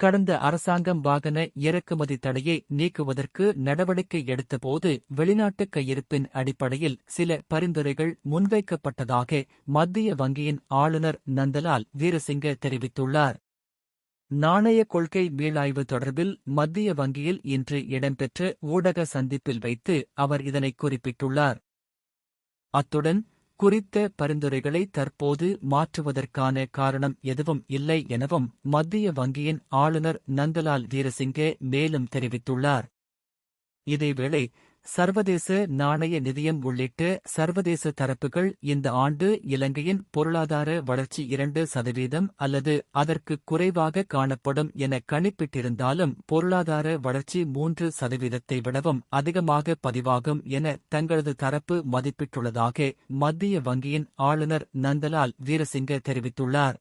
கடந்த அரசாங்கம் வாகன இறக்குமதி தடையை நீக்குவதற்கு நடவடிக்கை எடுத்தபோது வெளிநாட்டு கையிருப்பின் அடிப்படையில் சில பரிந்துரைகள் முன்வைக்கப்பட்டதாக மத்திய வங்கியின் ஆளுநர் நந்தலால் வீரசிங்க தெரிவித்துள்ளார். நாணய கொள்கை மீளாய்வு தொடர்பில் மத்திய வங்கியில் இன்று இடம்பெற்ற ஊடக சந்திப்பில் வைத்து அவர் இதனை குறிப்பிட்டுள்ளார். அத்துடன் குறித்த பரிந்துரைகளை தற்போது மாற்றுவதற்கான காரணம் எதுவும் இல்லை எனவும் மத்திய வங்கியின் ஆளுநர் நந்தலால் வீரசிங்கே மேலும் தெரிவித்துள்ளார். இதேவேளை சர்வதேச நாணய நிதியம் உள்ளிட்ட சர்வதேச தரப்புகள் இந்த ஆண்டு இலங்கையின் பொருளாதார வளர்ச்சி இரண்டு சதவீதம் அல்லது அதற்கு குறைவாக காணப்படும் என கணிப்பிட்டிருந்தாலும் பொருளாதார வளர்ச்சி மூன்று சதவீதத்தை விடவும் அதிகமாக பதிவாகும் என தங்களது தரப்பு மதிப்பிட்டுள்ளதாக மத்திய வங்கியின் ஆளுநர் நந்தலால் வீரசிங்க தெரிவித்துள்ளார்.